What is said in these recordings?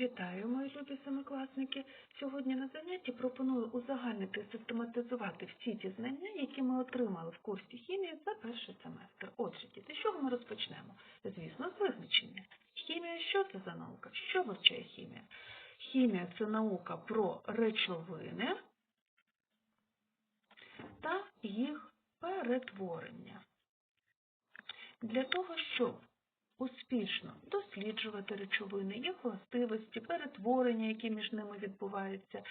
Вітаю, мої любі семикласники! Сьогодні на занятті пропоную узагальнити систематизувати всі ті знання, які ми отримали в курсі хімії за перший семестр. Отже, діти, з чого ми розпочнемо? Звісно, з визначення. Хімія що це за наука? Що вивчає хімія? Хімія це наука про речовини та їх перетворення. Для того, щоб успішно досліджувати речовини, їх властивості, перетворення, які між ними відбуваються,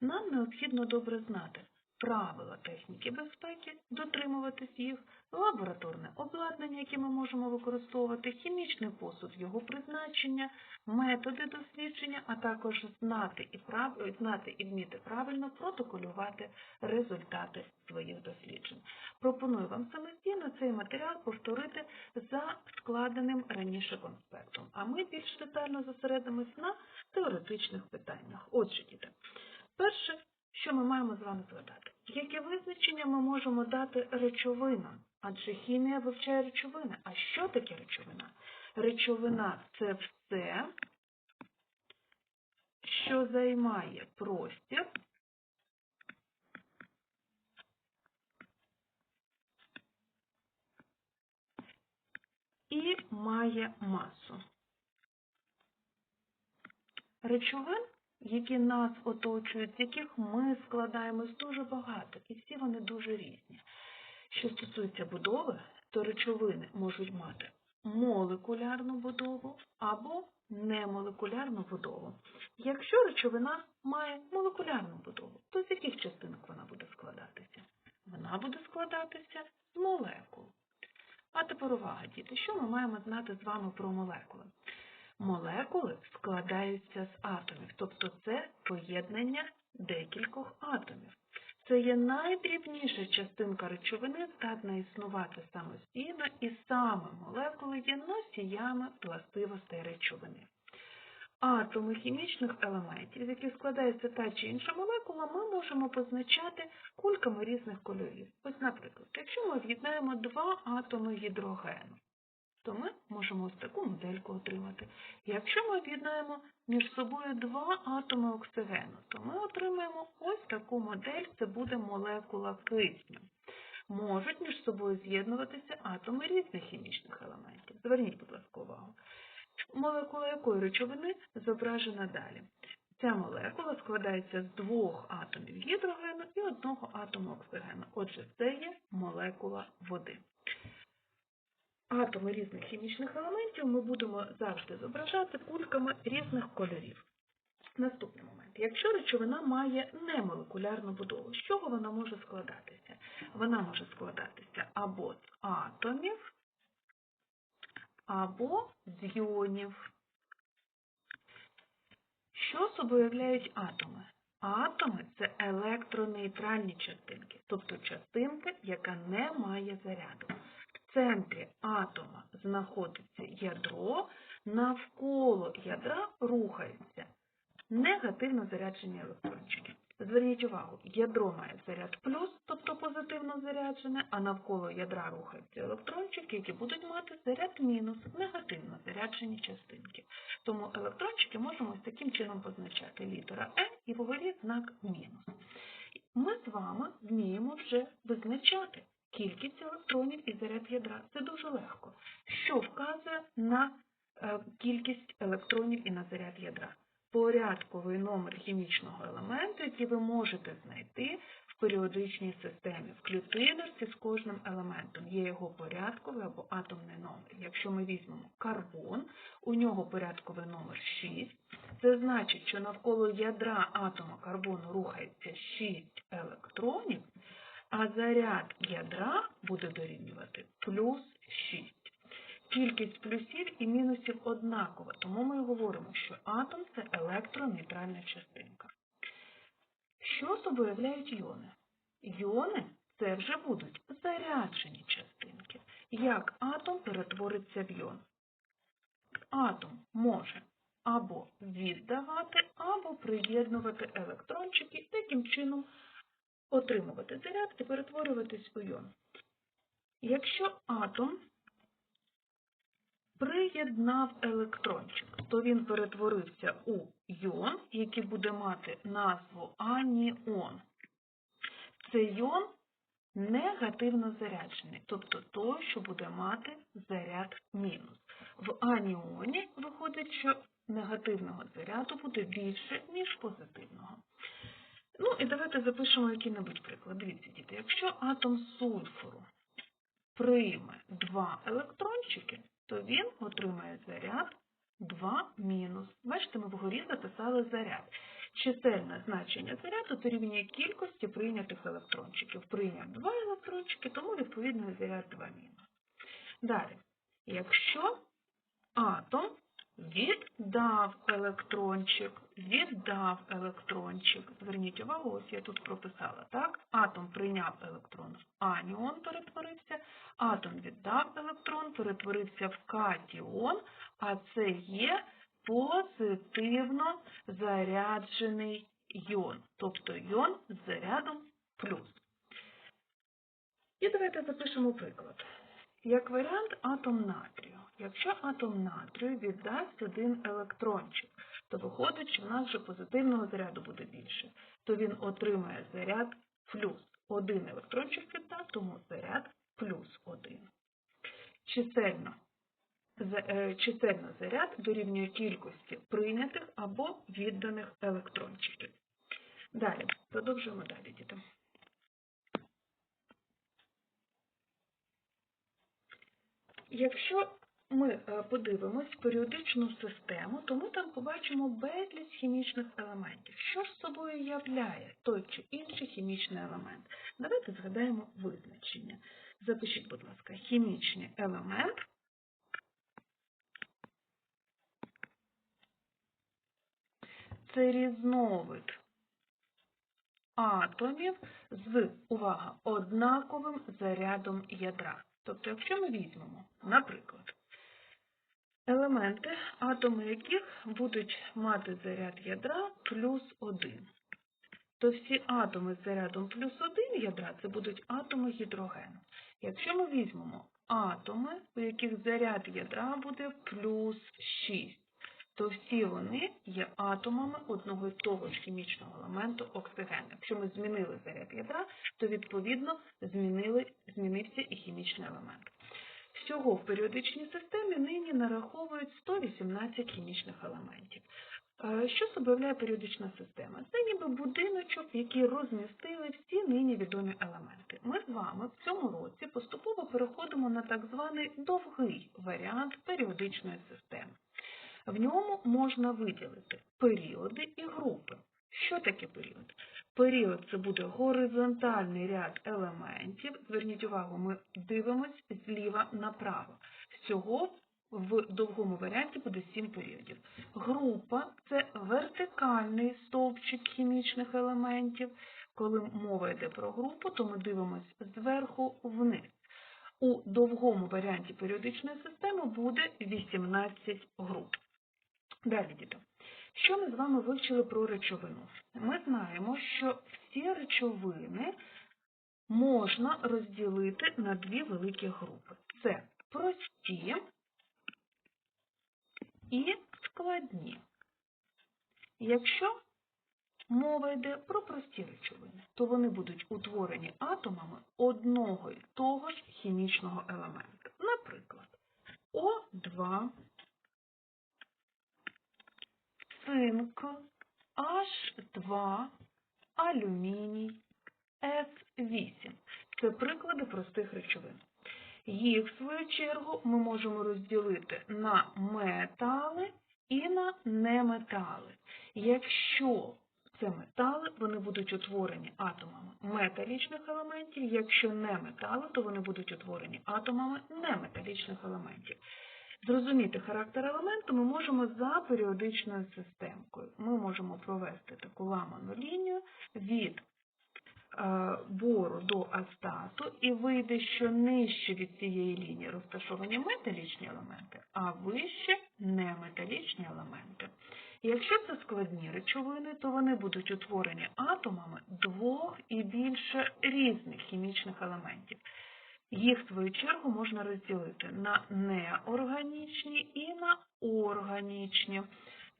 нам необхідно добре знати правила техніки безпеки, дотримуватись їх, лабораторне обладнання, яке ми можемо використовувати, хімічний посуд, його призначення, методи дослідження, а також знати і, прав... знати і вміти правильно протоколювати результати своїх досліджень. Пропоную вам самостійно цей матеріал повторити за складеним раніше конспектом, а ми більш детально зосередимось на теоретичних питаннях. Отже, діти, перше, що ми маємо з вами згадати? Яке визначення ми можемо дати речовинам? Адже хімія вивчає речовини. А що таке речовина? Речовина це все, що займає простір і має масу. Речовин, які нас оточують, з яких ми складаємось дуже багато, і всі вони дуже різні. Що стосується будови, то речовини можуть мати молекулярну будову або немолекулярну будову. Якщо речовина має молекулярну будову, то з яких частинок вона буде складатися? Вона буде складатися з молекул. А тепер увага, діти, що ми маємо знати з вами про молекули? Молекули складаються з атомів, тобто це поєднання декількох атомів. Це є найдрібніша частинка речовини, здатна існувати самостійно, і саме молекули є носіями властивостей речовини. Атоми хімічних елементів, з яких складається та чи інша молекула, ми можемо позначати кульками різних кольорів. Ось, наприклад, якщо ми об'єднаємо два атоми гідрогену, то ми можемо ось таку модельку отримати. Якщо ми об'єднаємо між собою два атоми оксигену, то ми отримаємо ось таку модель, це буде молекула кисню. Можуть між собою з'єднуватися атоми різних хімічних елементів. Зверніть, будь ласка, увагу. Молекула якої речовини зображена далі. Ця молекула складається з двох атомів гідрогену і одного атому оксигену. Отже, це є молекула води. Атоми різних хімічних елементів ми будемо завжди зображати кульками різних кольорів. Наступний момент. Якщо речовина має немолекулярну будову, з чого вона може складатися? Вона може складатися або з атомів, або з йонів. Що собою являють атоми? Атоми це електронейтральні частинки, тобто частинка, яка не має заряду. Центрі атома знаходиться ядро, навколо ядра рухаються негативно заряджені електрончики. Зверніть увагу, ядро має заряд плюс, тобто позитивно заряджене, а навколо ядра рухаються електрончики, які будуть мати заряд мінус, негативно заряджені частинки. Тому електрончики можемо ось таким чином позначати літера Е і вгорі знак мінус. Ми з вами вміємо вже визначати кількість електронів і заряд ядра. Це дуже легко. Що вказує на е, кількість електронів і на заряд ядра? порядковий номер хімічного елементу, який ви можете знайти в періодичній системі. В клітиночці з кожним елементом є його порядковий або атомний номер. Якщо ми візьмемо карбон, у нього порядковий номер 6. Це значить, що навколо ядра атома карбону рухається 6 електронів, а заряд ядра буде дорівнювати плюс 6. Кількість плюсів і мінусів однакова, тому ми говоримо, що атом це електронейтральна частинка. Що собою являють йони? Йони це вже будуть заряджені частинки. Як атом перетвориться в йон? Атом може або віддавати, або приєднувати електрончики, таким чином отримувати заряд і перетворюватись у йон. Якщо атом приєднав електрончик, то він перетворився у йон, який буде мати назву аніон. Цей йон негативно заряджений, тобто той, що буде мати заряд мінус. В аніоні виходить, що негативного заряду буде більше, ніж позитивного. Ну і давайте запишемо який-небудь приклад. Дивіться, діти, якщо атом сульфуру прийме два електрончики, то він отримає заряд 2 мінус. Бачите, ми вгорі записали заряд. Чисельне значення заряду дорівнює кількості прийнятих електрончиків. Прийняв 2 електрончики, тому відповідно заряд 2 мінус. Далі, якщо атом віддав електрончик, віддав електрончик. Зверніть увагу, ось я тут прописала, так? Атом прийняв електрон в аніон, перетворився, атом віддав електрон, перетворився в катіон, а це є позитивно заряджений йон, тобто йон з зарядом плюс. І давайте запишемо приклад. Як варіант атом натрію. Якщо атом натрію віддасть один електрончик, то виходить, що в нас вже позитивного заряду буде більше, то він отримає заряд плюс. Один електрончик віддав, тому заряд плюс один. Чисельно, е, чисельно заряд дорівнює кількості прийнятих або відданих електрончиків. Далі, продовжуємо далі, діти. Якщо ми е, подивимось періодичну систему, то ми там побачимо безліч хімічних елементів. Що ж собою являє той чи інший хімічний елемент? Давайте згадаємо визначення. Запишіть, будь ласка, хімічний елемент. Це різновид атомів з, увага, однаковим зарядом ядра. Тобто, якщо ми візьмемо, наприклад, елементи, атоми яких будуть мати заряд ядра плюс 1, то всі атоми з зарядом плюс 1 ядра це будуть атоми гідрогену. Якщо ми візьмемо атоми, у яких заряд ядра буде плюс 6, то всі вони є атомами одного і того ж хімічного елементу оксиген. Якщо ми змінили заряд ядра, то відповідно змінився і хімічний елемент. Всього в періодичній системі нині нараховують 118 хімічних елементів. Е, що собою періодична система? Це ніби будиночок, який розмістили всі нині відомі елементи. Ми з вами в цьому році поступово переходимо на так званий довгий варіант періодичної системи. В ньому можна виділити періоди і групи. Що таке період? Період це буде горизонтальний ряд елементів. Зверніть увагу, ми дивимось зліва направо. Всього в довгому варіанті буде 7 періодів. Група це вертикальний стовпчик хімічних елементів. Коли мова йде про групу, то ми дивимося зверху вниз. У довгому варіанті періодичної системи буде 18 груп. Далі, діти. Що ми з вами вивчили про речовину? Ми знаємо, що всі речовини можна розділити на дві великі групи. Це прості і складні. Якщо мова йде про прості речовини, то вони будуть утворені атомами одного і того ж хімічного елементу. Наприклад, О2 цинк, H2, алюміній, С8. Це приклади простих речовин. Їх, в свою чергу, ми можемо розділити на метали і на неметали. Якщо це метали, вони будуть утворені атомами металічних елементів, якщо не метали, то вони будуть утворені атомами неметалічних елементів. Зрозуміти характер елементу ми можемо за періодичною системкою. Ми можемо провести таку ламану лінію від е, бору до астату, і вийде, що нижче від цієї лінії розташовані металічні елементи, а вище неметалічні елементи. якщо це складні речовини, то вони будуть утворені атомами двох і більше різних хімічних елементів. Їх, в свою чергу, можна розділити на неорганічні і на органічні.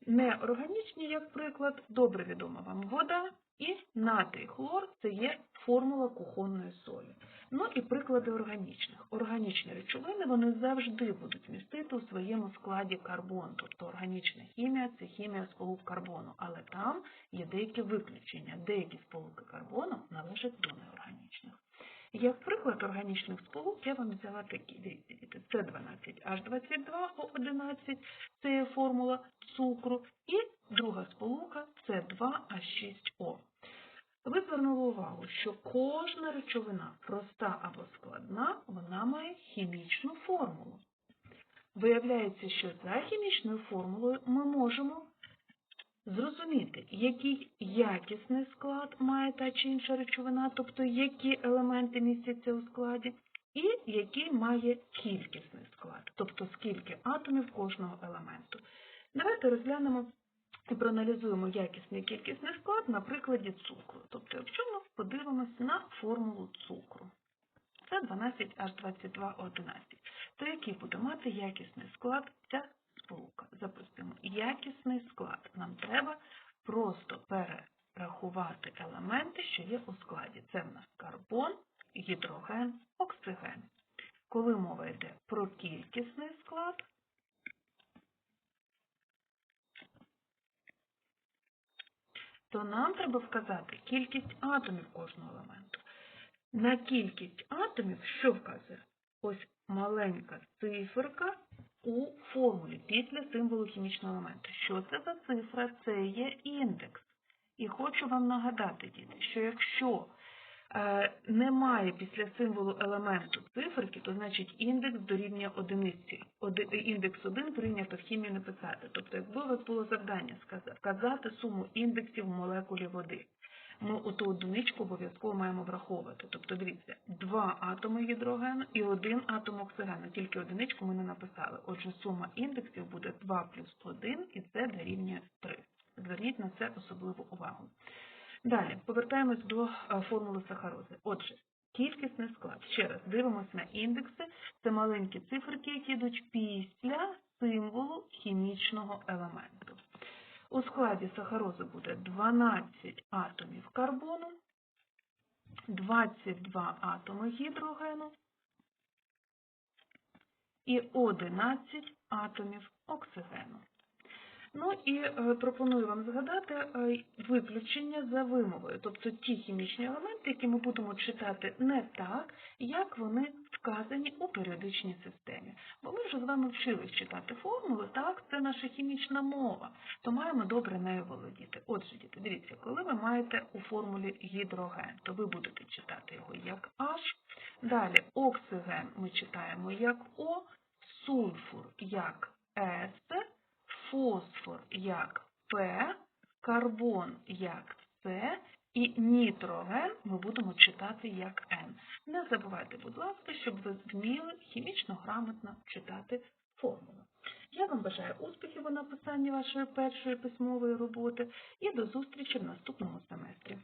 Неорганічні, як приклад, добре відома вам вода і натрій хлор це є формула кухонної солі. Ну і приклади органічних. Органічні речовини вони завжди будуть містити у своєму складі карбон, тобто органічна хімія це хімія сполук карбону, але там є деякі виключення. Деякі сполуки карбону належать до неорганічних. Як приклад органічних сполук я вам взяла такі, дивіться, діти, це 12H22O11, це є формула цукру, і друга сполука це 2H6O. Ви звернули увагу, що кожна речовина, проста або складна, вона має хімічну формулу. Виявляється, що за хімічною формулою ми можемо зрозуміти, який якісний склад має та чи інша речовина, тобто які елементи містяться у складі, і який має кількісний склад, тобто скільки атомів кожного елементу. Давайте розглянемо і проаналізуємо якісний і кількісний склад на прикладі цукру. Тобто, якщо ми подивимося на формулу цукру, це 12H22O11, то який буде мати якісний склад ця сполука? Запустимо якісний склад. Нам треба просто перерахувати елементи, що є у складі. Це в нас карбон, гідроген, оксиген. Коли мова йде про кількісний склад, то нам треба вказати кількість атомів кожного елементу. На кількість атомів що вказує? Ось маленька циферка у формулі після символу хімічного елементу. Що це за цифра? Це є індекс. І хочу вам нагадати, діти, що якщо е, немає після символу елементу циферки, то значить індекс дорівнює одиниці. Оди, індекс 1 прийнято в хімії не писати. Тобто, якби у вас було завдання сказати, суму індексів молекулі води, ми оту одиничку обов'язково маємо враховувати. Тобто, дивіться, два атоми гідрогену і один атом оксигену, тільки одиничку ми не написали. Отже, сума індексів буде 2 плюс 1, і це дорівнює 3. Зверніть на це особливу увагу. Далі, повертаємось до е, формули сахарози. Отже, кількісний склад. Ще раз дивимося на індекси. Це маленькі циферки, які йдуть після символу хімічного елементу. У складі сахарози буде 12 атомів карбону, 22 атоми гідрогену і 11 атомів оксигену. Ну і е, пропоную вам згадати е, виключення за вимовою, тобто ті хімічні елементи, які ми будемо читати не так, як вони вказані у періодичній системі. Бо ми вже з вами вчились читати формули, так, це наша хімічна мова, то маємо добре нею володіти. Отже, діти, дивіться, коли ви маєте у формулі гідроген, то ви будете читати його як H. Далі оксиген ми читаємо як О, сульфур як С фосфор як П, карбон як С і нітроген ми будемо читати як Н. Не забувайте, будь ласка, щоб ви вміли хімічно грамотно читати формули. Я вам бажаю успіхів у написанні вашої першої письмової роботи і до зустрічі в наступному семестрі.